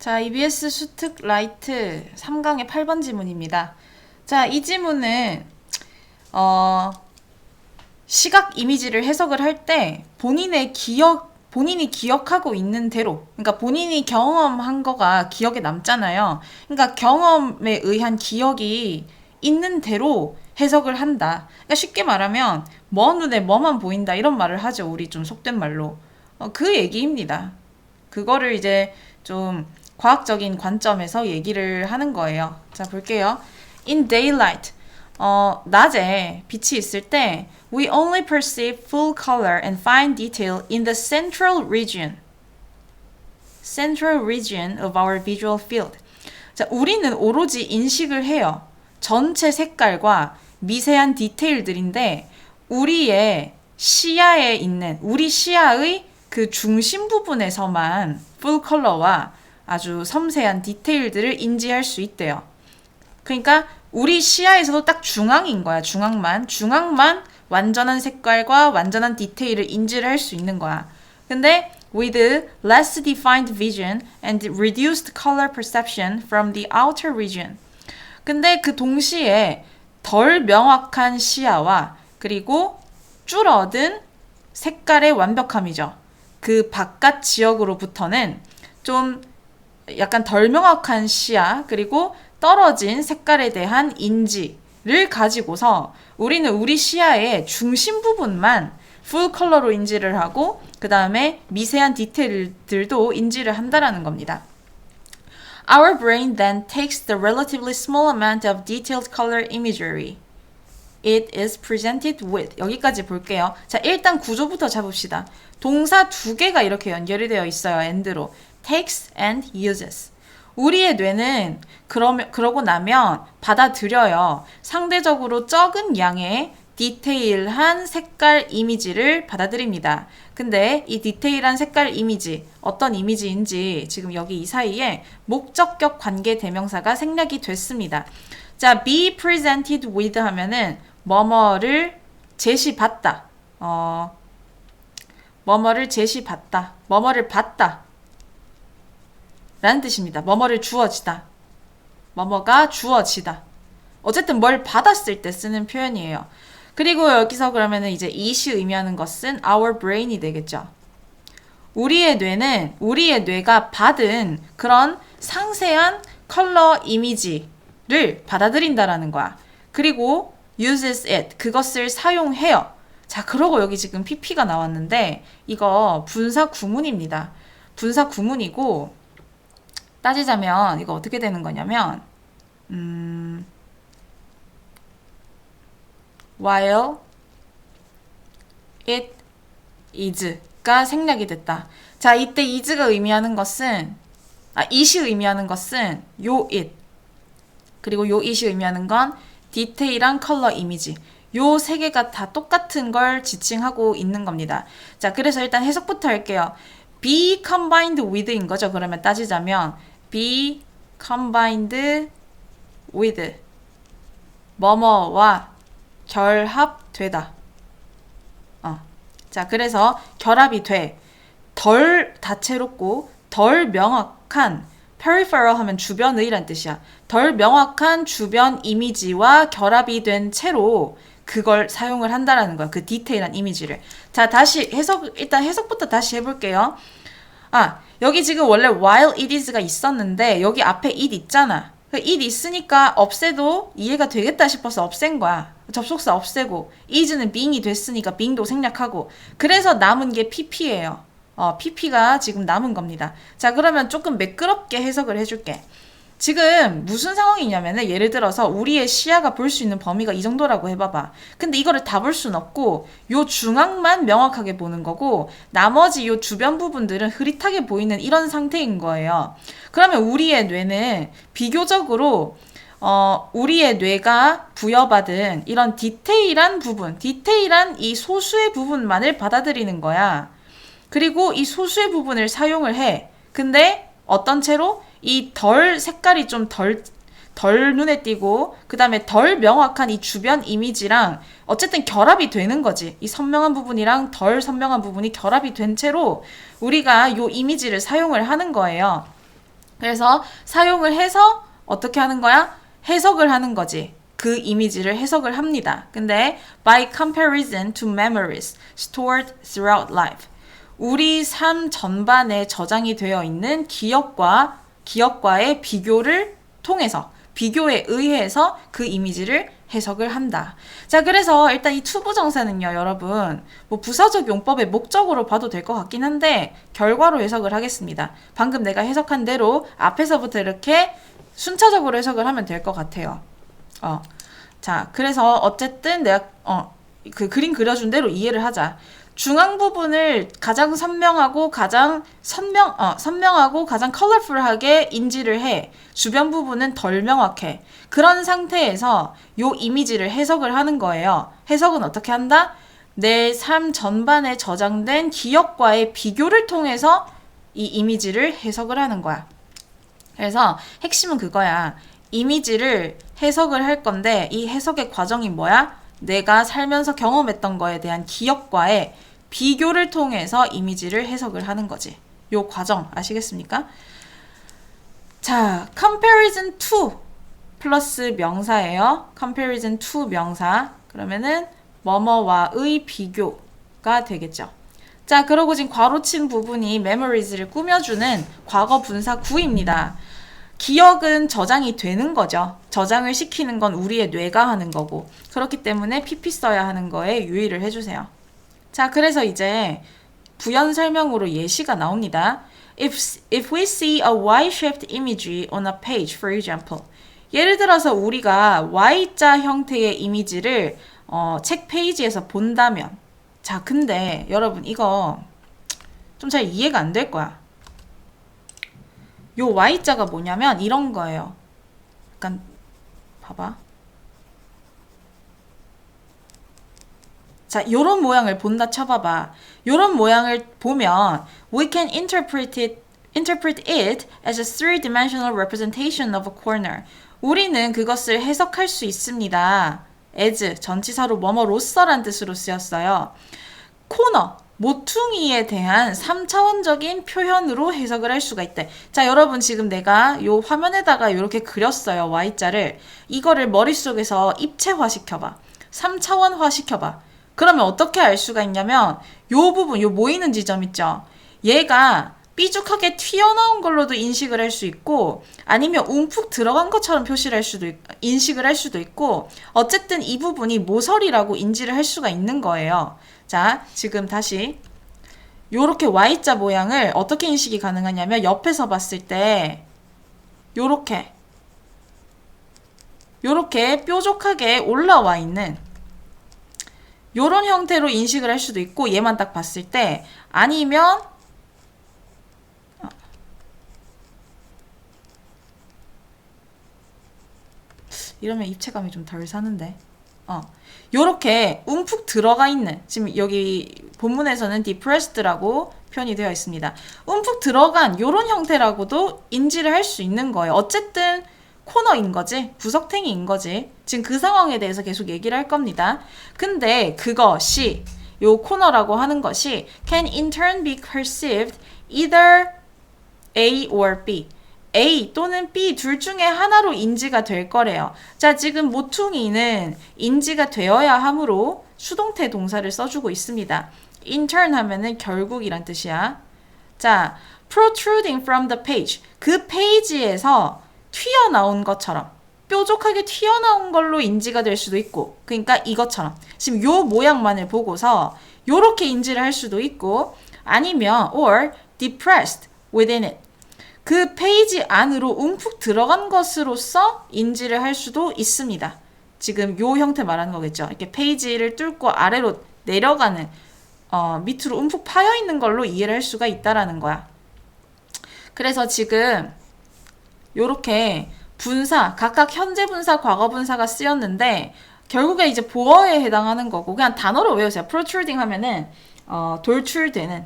자, EBS 수특 라이트 3강의 8번 지문입니다. 자, 이 지문은 어 시각 이미지를 해석을 할 때 본인의 기억 본인이 기억하고 있는 대로 그러니까 본인이 경험한 거가 기억에 남잖아요. 그러니까 경험에 의한 기억이 있는 대로 해석을 한다. 그러니까 쉽게 말하면 뭐 눈에 뭐만 보인다 이런 말을 하죠. 우리 좀 속된 말로. 어, 그 얘기입니다. 그거를 이제 좀 과학적인 관점에서 얘기를 하는 거예요. 자, 볼게요. In daylight, 어, 낮에 빛이 있을 때 we only perceive full color and fine detail in the central region. central region of our visual field. 자, 우리는 오로지 인식을 해요. 전체 색깔과 미세한 디테일들인데 우리의 시야에 있는 우리 시야의 그 중심 부분에서만 풀 컬러와 아주 섬세한 디테일들을 인지할 수 있대요. 그러니까 우리 시야에서도 딱 중앙인 거야. 중앙만. 중앙만 완전한 색깔과 완전한 디테일을 인지를 할 수 있는 거야. 근데 with less defined vision and reduced color perception from the outer region. 근데 그 동시에 덜 명확한 시야와 그리고 줄어든 색깔의 완벽함이죠. 그 바깥 지역으로부터는 좀 약간 덜 명확한 시야 그리고 떨어진 색깔에 대한 인지를 가지고서 우리는 우리 시야의 중심 부분만 풀 컬러로 인지를 하고 그 다음에 미세한 디테일들도 인지를 한다라는 겁니다. Our brain then takes the relatively small amount of detailed color imagery it is presented with 여기까지 볼게요. 자, 일단 구조부터 잡읍시다. 동사 두 개가 이렇게 연결이 되어 있어요. and로. Takes and uses. 우리의 뇌는 그러면 그러고 나면 받아들여요. 상대적으로 적은 양의 디테일한 색깔 이미지를 받아들입니다. 근데 이 디테일한 색깔 이미지 어떤 이미지인지 지금 여기 이 사이에 목적격 관계 대명사가 생략이 됐습니다. 자, be presented with 하면은 뭐뭐를 제시받다. 어, 뭐뭐를 제시받다. 뭐뭐를 받다. 라는 뜻입니다. 뭐뭐를 주어지다. 뭐뭐가 주어지다. 어쨌든 뭘 받았을 때 쓰는 표현이에요. 그리고 여기서 그러면은 이제 이시 의미하는 것은 our brain이 되겠죠. 우리의 뇌는 우리의 뇌가 받은 그런 상세한 컬러 이미지를 받아들인다라는 거야. 그리고 uses it 그것을 사용해요. 자, 그러고 여기 지금 pp가 나왔는데 이거 분사 구문입니다. 분사 구문이고 따지자면 이거 어떻게 되는 거냐면 음, while it is가 생략이 됐다. 자, 이때 is가 의미하는 것은 아, it이 의미하는 것은 요 it 그리고 요 it이 의미하는 건 디테일한 컬러 이미지 요 세 개가 다 똑같은 걸 지칭하고 있는 겁니다. 자, 그래서 일단 해석부터 할게요. Be combined with인 거죠. 그러면 따지자면 be combined with 뭐뭐와 결합되다. 어. 자, 그래서 결합이 돼. 덜 다채롭고 덜 명확한 peripheral 하면 주변의란 뜻이야. 덜 명확한 주변 이미지와 결합이 된 채로 그걸 사용을 한다라는 거야. 그 디테일한 이미지를. 자, 다시 해석, 일단 해석부터 다시 해볼게요. 아, 여기 지금 원래 while it is가 있었는데 여기 앞에 it 있잖아. 그 it 있으니까 없애도 이해가 되겠다 싶어서 없앤 거야. 접속사 없애고 is는 being이 됐으니까 being도 생략하고 그래서 남은 게 pp예요. 어, pp가 지금 남은 겁니다. 자, 그러면 조금 매끄럽게 해석을 해줄게. 지금 무슨 상황이냐면은 예를 들어서 우리의 시야가 볼 수 있는 범위가 이 정도라고 해봐봐. 근데 이거를 다 볼 순 없고 요 중앙만 명확하게 보는 거고 나머지 요 주변 부분들은 흐릿하게 보이는 이런 상태인 거예요. 그러면 우리의 뇌는 비교적으로 어, 우리의 뇌가 부여받은 이런 디테일한 부분, 디테일한 이 소수의 부분만을 받아들이는 거야. 그리고 이 소수의 부분을 사용을 해. 근데 어떤 채로 이 덜 색깔이 좀 덜 덜 눈에 띄고 그 다음에 덜 명확한 이 주변 이미지랑 어쨌든 결합이 되는 거지 이 선명한 부분이랑 덜 선명한 부분이 결합이 된 채로 우리가 요 이미지를 사용을 하는 거예요 그래서 사용을 해서 어떻게 하는 거야? 해석을 하는 거지. 그 이미지를 해석을 합니다. 근데 by comparison to memories stored throughout life. 우리 삶 전반에 저장이 되어 있는 기억과 기억과의 비교를 통해서 비교에 의해서 그 이미지를 해석을 한다. 자, 그래서 일단 이 투부 정사는요, 여러분, 뭐 부사적 용법의 목적으로 봐도 될 것 같긴 한데, 결과로 해석을 하겠습니다. 방금 내가 해석한 대로 앞에서부터 이렇게 순차적으로 해석을 하면 될 것 같아요. 어. 자, 그래서 어쨌든 내가, 어, 그 그림 그려준 대로 이해를 하자. 중앙 부분을 가장 선명하고 가장 선명 어, 선명하고 가장 컬러풀하게 인지를 해. 주변 부분은 덜 명확해. 그런 상태에서 요 이미지를 해석을 하는 거예요. 해석은 어떻게 한다? 내 삶 전반에 저장된 기억과의 비교를 통해서 이 이미지를 해석을 하는 거야. 그래서 핵심은 그거야. 이미지를 해석을 할 건데 이 해석의 과정이 뭐야? 내가 살면서 경험했던 거에 대한 기억과의 비교를 통해서 이미지를 해석을 하는 거지. 요 과정 아시겠습니까? 자, comparison to 플러스 명사예요. comparison to 명사. 그러면은 뭐뭐와의 비교가 되겠죠. 자, 그러고 지금 괄호 친 부분이 memories를 꾸며주는 과거 분사 구입니다. 기억은 저장이 되는 거죠. 저장을 시키는 건 우리의 뇌가 하는 거고. 그렇기 때문에 PP 써야 하는 거에 유의를 해주세요. 자, 그래서 이제 부연 설명으로 예시가 나옵니다. If, if we see a Y-shaped imagery on a page, for example. 예를 들어서 우리가 Y자 형태의 이미지를 어, 책 페이지에서 본다면. 자, 근데 여러분 이거 좀 잘 이해가 안 될 거야. 요 Y자가 뭐냐면 이런 거예요. 약간 봐봐. 자, 요런 모양을 본다 쳐봐봐. 요런 모양을 보면 we can interpret it interpret it as a three-dimensional representation of a corner. 우리는 그것을 해석할 수 있습니다. as 전치사로 뭐뭐로서란 뜻으로 쓰였어요. 코너 모퉁이에 대한 3차원적인 표현으로 해석을 할 수가 있대. 자, 여러분 지금 내가 요 화면에다가 이렇게 그렸어요. Y자를. 이거를 머릿속에서 입체화 시켜봐. 3차원화 시켜봐. 그러면 어떻게 알 수가 있냐면 요 부분, 요 모이는 지점 있죠. 얘가 삐죽하게 튀어나온 걸로도 인식을 할 수 있고 아니면 움푹 들어간 것처럼 표시를 할 수도 있, 인식을 할 수도 있고 어쨌든 이 부분이 모서리라고 인지를 할 수가 있는 거예요. 자, 지금 다시 요렇게 Y자 모양을 어떻게 인식이 가능하냐면 옆에서 봤을 때 요렇게 요렇게 뾰족하게 올라와 있는 요런 형태로 인식을 할 수도 있고 얘만 딱 봤을 때 아니면 이러면 입체감이 좀 덜 사는데 어 요렇게 움푹 들어가 있는 지금 여기 본문에서는 depressed라고 표현이 되어 있습니다. 움푹 들어간 요런 형태라고도 인지를 할 수 있는 거예요. 어쨌든 코너인 거지. 구석탱이인 거지. 지금 그 상황에 대해서 계속 얘기를 할 겁니다. 근데 그것이 요 코너라고 하는 것이 can in turn be perceived either A or B. A 또는 B 둘 중에 하나로 인지가 될 거래요. 자, 지금 모퉁이는 인지가 되어야 하므로 수동태 동사를 써주고 있습니다. in turn 하면은 결국이란 뜻이야. 자, protruding from the page. 그 페이지에서 튀어나온 것처럼 뾰족하게 튀어나온 걸로 인지가 될 수도 있고 그러니까 이것처럼 지금 요 모양만을 보고서 요렇게 인지를 할 수도 있고 아니면 or depressed within it 그 페이지 안으로 움푹 들어간 것으로서 인지를 할 수도 있습니다. 지금 요 형태 말하는 거겠죠. 이렇게 페이지를 뚫고 아래로 내려가는 어, 밑으로 움푹 파여 있는 걸로 이해를 할 수가 있다라는 거야. 그래서 지금 요렇게 분사, 각각 현재 분사, 과거 분사가 쓰였는데 결국에 이제 보어에 해당하는 거고 그냥 단어로 외우세요. protruding 하면은 어, 돌출되는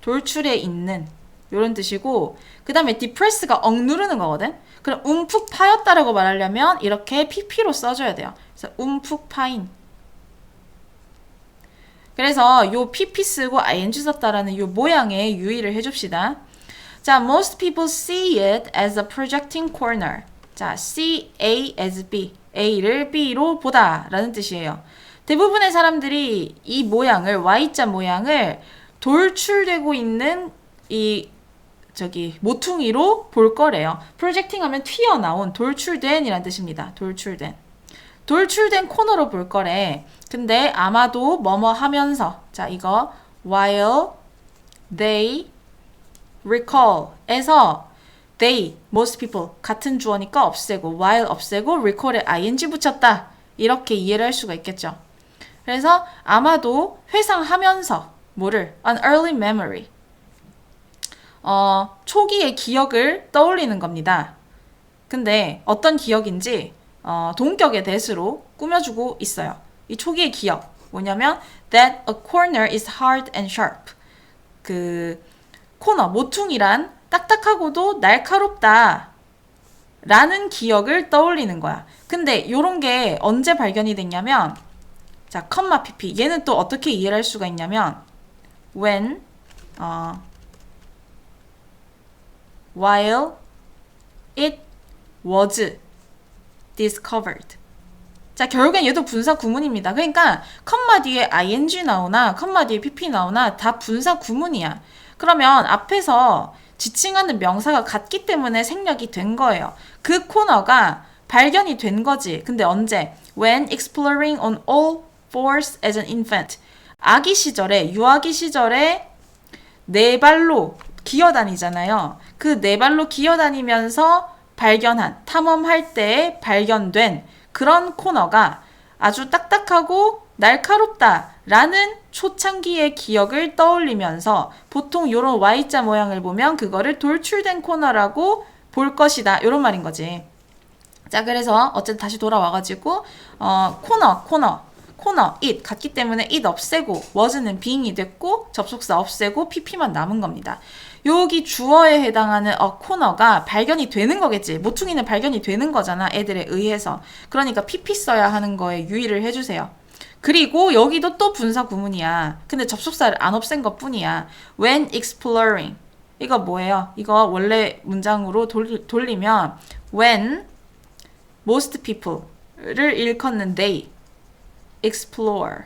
돌출에 있는 이런 뜻이고 그 다음에 depress가 억누르는 거거든. 그럼 움푹 파였다라고 말하려면 이렇게 pp로 써줘야 돼요. 그래서 움푹 파인. 그래서 요 pp 쓰고 ing 썼다라는 요 모양에 유의를 해줍시다. 자, most people see it as a projecting corner. 자, see A as B. A를 B로 보다 라는 뜻이에요. 대부분의 사람들이 이 모양을 Y자 모양을 돌출되고 있는 이 저기 모퉁이로 볼 거래요. 프로젝팅 하면 튀어나온 돌출된이란 뜻입니다. 돌출된. 돌출된 코너로 볼 거래. 근데 아마도 뭐뭐 하면서 자 이거 while they recall에서 they most people 같은 주어니까 없애고 while 없애고 recall에 ing 붙였다 이렇게 이해를 할 수가 있겠죠. 그래서 아마도 회상하면서 뭐를 an early memory 어, 초기의 기억을 떠올리는 겁니다. 근데 어떤 기억인지 어, 동격의 대수로 꾸며주고 있어요. 이 초기의 기억 뭐냐면 that a corner is hard and sharp 그 코너 모퉁이란 딱딱하고도 날카롭다 라는 기억을 떠올리는 거야. 근데 요런 게 언제 발견이 됐냐면 자, 컴마 pp 얘는 또 어떻게 이해를 할 수가 있냐면 when 어, while it was discovered. 자, 결국엔 얘도 분사 구문입니다. 그러니까 컴마 뒤에 ing 나오나 컴마 뒤에 pp 나오나 다 분사 구문이야. 그러면 앞에서 지칭하는 명사가 같기 때문에 생략이 된 거예요. 그 코너가 발견이 된 거지. 근데 언제? When exploring on all fours as an infant. 아기 시절에, 유아기 시절에 네 발로 기어다니잖아요. 그 네 발로 기어다니면서 발견한, 탐험할 때 발견된 그런 코너가 아주 딱딱하고 날카롭다 라는 초창기의 기억을 떠올리면서 보통 이런 Y자 모양을 보면 그거를 돌출된 코너라고 볼 것이다. 이런 말인 거지. 자, 그래서 어쨌든 다시 돌아와가지고 어, 코너, 코너, 코너, it 같기 때문에 it 없애고 was는 being이 됐고 접속사 없애고 pp만 남은 겁니다. 여기 주어에 해당하는 어 코너가 발견이 되는 거겠지. 모퉁이는 발견이 되는 거잖아. 애들에 의해서. 그러니까 pp 써야 하는 거에 유의를 해주세요. 그리고 여기도 또 분사 구문이야. 근데 접속사를 안 없앤 것 뿐이야. when exploring. 이거 뭐예요? 이거 원래 문장으로 돌, 돌리면 when most people를 일컫는 they explored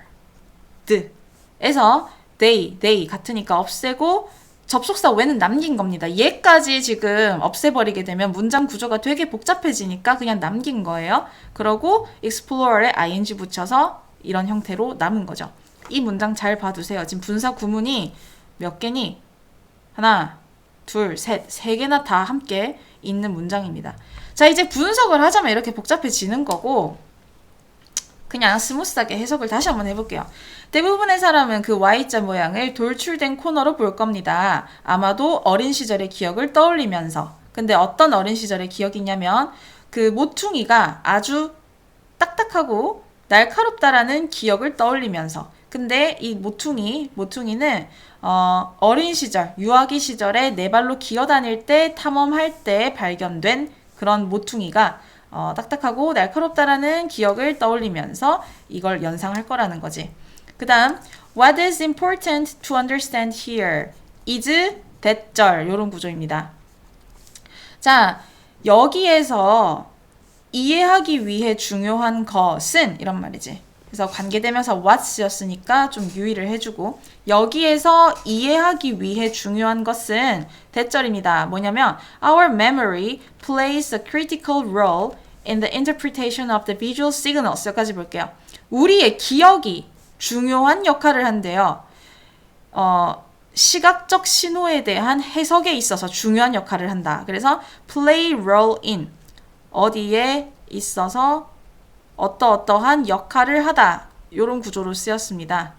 에서 they, they 같으니까 없애고 접속사 when은 남긴 겁니다. 얘까지 지금 없애버리게 되면 문장 구조가 되게 복잡해지니까 그냥 남긴 거예요. 그러고 explorer에 ing 붙여서 이런 형태로 남은 거죠. 이 문장 잘 봐두세요. 지금 분사 구문이 몇 개니? 하나, 둘, 셋, 세 개나 다 함께 있는 문장입니다. 자, 이제 분석을 하자면 이렇게 복잡해지는 거고, 그냥 스무스하게 해석을 다시 한번 해볼게요. 대부분의 사람은 그 Y자 모양을 돌출된 코너로 볼 겁니다. 아마도 어린 시절의 기억을 떠올리면서. 근데 어떤 어린 시절의 기억이냐면 그 모퉁이가 아주 딱딱하고 날카롭다라는 기억을 떠올리면서. 근데 이 모퉁이, 모퉁이는 어, 어린 시절, 유아기 시절에 네 발로 기어다닐 때 탐험할 때 발견된 그런 모퉁이가 어, 딱딱하고 날카롭다라는 기억을 떠올리면서 이걸 연상할 거라는 거지. 그 다음, what is important to understand here? is 대절, 요런 구조입니다. 자, 여기에서 이해하기 위해 중요한 것은 이런 말이지. 그래서 관계대명사 what's였으니까 좀 유의를 해주고 여기에서 이해하기 위해 중요한 것은 대절입니다. 뭐냐면 our memory plays a critical role in the interpretation of the visual signals 여기까지 볼게요. 우리의 기억이 중요한 역할을 한대요. 어, 시각적 신호에 대한 해석에 있어서 중요한 역할을 한다. 그래서 play role in 어디에 있어서 어떠어떠한 역할을 하다. 이런 구조로 쓰였습니다.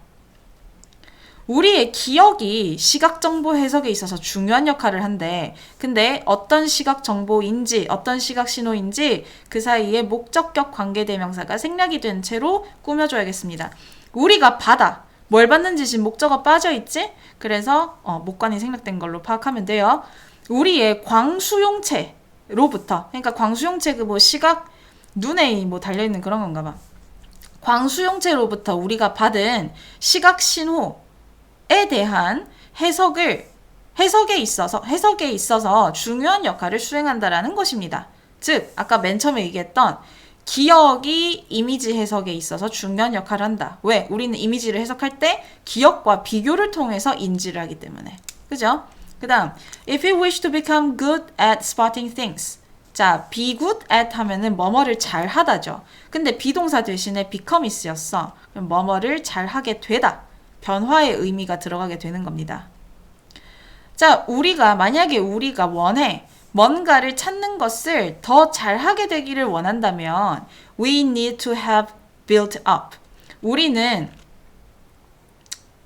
우리의 기억이 시각 정보 해석에 있어서 중요한 역할을 한데, 근데 어떤 시각 정보인지, 어떤 시각 신호인지 그 사이에 목적격 관계대명사가 생략이 된 채로 꾸며줘야겠습니다. 우리가 바다, 뭘 봤는지 지금 목적어 빠져 있지? 그래서 어, 목관이 생략된 걸로 파악하면 돼요. 우리의 광수용체 로부터, 그러니까 광수용체 그 뭐 시각 눈에 뭐 달려 있는 그런 건가 봐. 광수용체로부터 우리가 받은 시각 신호 에 대한 해석을 해석에 있어서 해석에 있어서 중요한 역할을 수행한다라는 것입니다. 즉 아까 맨 처음에 얘기했던 기억이 이미지 해석에 있어서 중요한 역할을 한다. 왜? 우리는 이미지를 해석할 때 기억과 비교를 통해서 인지를 하기 때문에. 그죠? 그 다음, if you wish to become good at spotting things. 자, be good at 하면은 뭐뭐를 잘 하다죠. 근데 비동사 대신에 become이 쓰였어. 그럼 뭐뭐를 잘 하게 되다. 변화의 의미가 들어가게 되는 겁니다. 자, 우리가, 만약에 우리가 원해, 뭔가를 찾는 것을 더 잘하게 되기를 원한다면, we need to have built up. 우리는,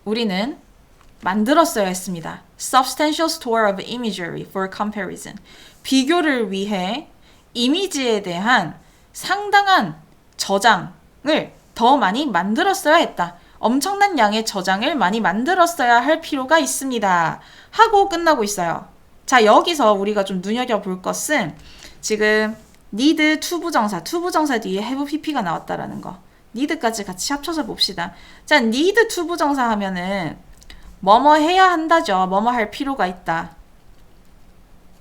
우리는 만들었어야 했습니다. Substantial store of imagery for comparison. 비교를 위해 이미지에 대한 상당한 저장을 더 많이 만들었어야 했다. 엄청난 양의 저장을 많이 만들었어야 할 필요가 있습니다. 하고 끝나고 있어요. 자, 여기서 우리가 좀 눈여겨볼 것은 지금 need 투부정사, 투부정사 뒤에 have pp가 나왔다라는 거. need까지 같이 합쳐서 봅시다. 자, need 투부정사 하면은 뭐뭐 해야 한다죠. 뭐뭐 할 필요가 있다.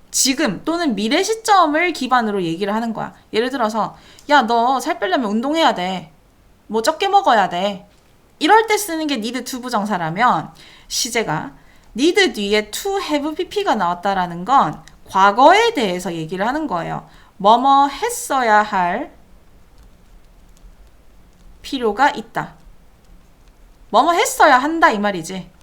지금 또는 미래 시점을 기반으로 얘기를 하는 거야. 예를 들어서 야, 너 살 빼려면 운동해야 돼. 뭐 적게 먹어야 돼. 이럴 때 쓰는 게 need to 부정사라면 시제가 need 뒤에 to have pp가 나왔다라는 건 과거에 대해서 얘기를 하는 거예요. 뭐뭐 했어야 할 필요가 있다. 뭐뭐 했어야 한다 이 말이지.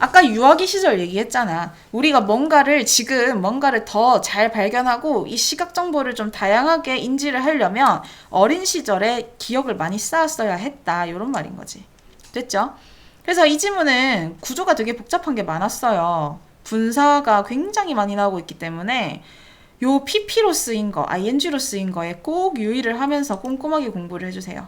아까 유아기 시절 얘기했잖아. 우리가 뭔가를 지금 뭔가를 더 잘 발견하고 이 시각 정보를 좀 다양하게 인지를 하려면 어린 시절에 기억을 많이 쌓았어야 했다. 이런 말인 거지. 됐죠? 그래서 이 지문은 구조가 되게 복잡한 게 많았어요. 분사가 굉장히 많이 나오고 있기 때문에 요 PP로 쓰인 거, ING로 쓰인 거에 꼭 유의를 하면서 꼼꼼하게 공부를 해주세요.